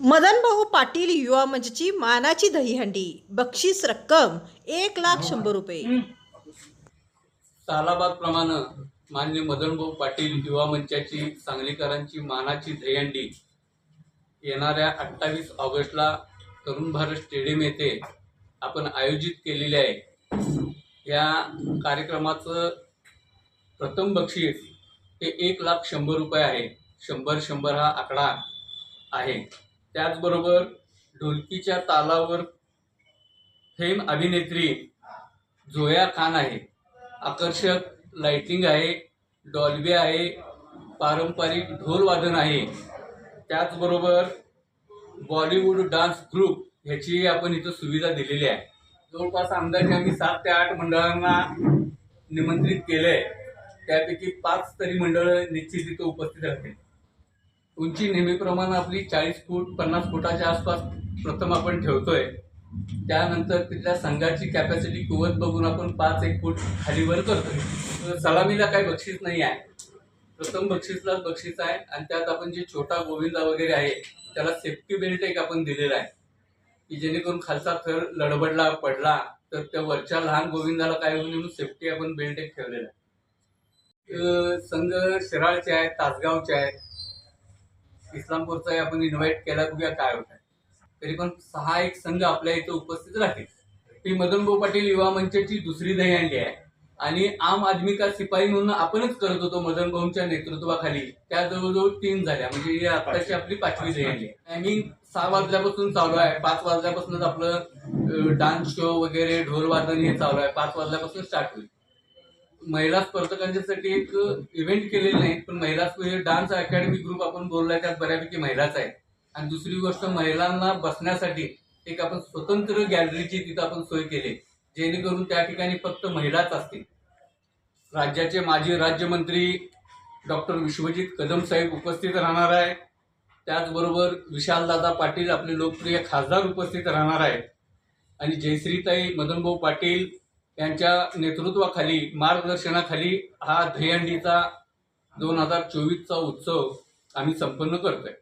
मदन भाऊ पाटील युवा मंचची मानाची दहीहंडी. बक्षीस रक्कम एक लाख शंभर रुपये. तालाबाद प्रमाणे मान्य मदनभाऊ पाटील युवा मंचाची सांगलीकरांची मानाची दहीहंडी येणाऱ्या अठ्ठावीस ऑगस्टला तरुण भारत स्टेडियम येथे आपण आयोजित केलेले आहे. या कार्यक्रमाचं प्रथम बक्षीस हे एक लाख शंभर रुपये आहे. शंभर शंभर हा आकडा आहे. त्याचबरोबर ढोलकीच्या तालावर फेम अभिनेत्री झोया खान आहे. आकर्षक लाइटिंग आहे डॉल्बी आहे पारंपरिक ढोल वादन आहे. त्याचबरोबर बॉलिवूड डान्स ग्रुप ह्याची आपण इथं सुविधा दिलेली आहे. जवळपास अंदाजे आम्ही सात ते आठ मंडळांना निमंत्रित केलं आहे त्यापैकी पाच तरी मंडळं निश्चित इथं उपस्थित राहतील उंची नेहमीप्रमाणे आपली चाळीस फूट पन्नास फुटाच्या आसपास प्रथम आपण ठेवतोय. त्यानंतर तिथल्या संघाची कॅपॅसिटी कुवत बघून आपण पाच एक फूट खाली वर करतोय. तर सलामीला काही बक्षीस नाही आहे. प्रथम बक्षीसलाच बक्षीस आहे आणि त्यात आपण जे छोटा गोविंदा वगैरे आहे त्याला सेफ्टी बेल्ट एक आपण दिलेला आहे. की जेणेकरून खालचा थर लडबडला पडला तर त्या वरच्या लहान गोविंदाला काय होईल म्हणून सेफ्टी आपण बेल्ट एक ठेवलेला आहे. संघ शिराळचे आहेत तासगावचे आहेत. इस्लामपूरचा आपण इन्व्हाइट केला बघूया काय होत आहे. तरी पण सहा एक संघ आपल्या इथं उपस्थित राहतील. ही मदन भाऊ पाटील युवा मंचाची दुसरी दहीहंडी आहे. आणि आम आदमी का सिपाही म्हणून आपणच करत होतो मदन भाऊंच्या नेतृत्वाखाली. त्या जवळजवळ तीन झाल्या म्हणजे ही आत्ताची आपली पाचवी दहीहंडी आहे. टायमिंग सहा वाजल्यापासून चालू आहे. पाच वाजल्यापासूनच आपलं डान्स शो वगैरे ढोल वादन हे चालू आहे. पाच वाजल्यापासून स्टार्ट होईल. महिला स्पर्धकांच्यासाठी एक इव्हेंट केलेली नाही पण महिला डान्स अकॅडमी ग्रुप आपण बोललाय त्यात बऱ्यापैकी महिलाच आहे आणि दुसरी गोष्ट महिलांना बसण्यासाठी एक आपण स्वतंत्र गॅलरीची तिथं आपण सोय केली जेणेकरून त्या ठिकाणी फक्त महिलाच असतील. राज्याचे माजी राज्यमंत्री डॉक्टर विश्वजित कदम साहेब उपस्थित राहणार आहे त्याचबरोबर विशालदादा पाटील आपले लोकप्रिय खासदार उपस्थित राहणार आहेत. आणि जयश्रीताई मदनभाऊ पाटील यांच्या नेतृत्वाखाली मार्गदर्शनाखाली हा दहीहंडीचा दोन हजार चोवीसचा उत्सव आम्ही संपन्न करतोय.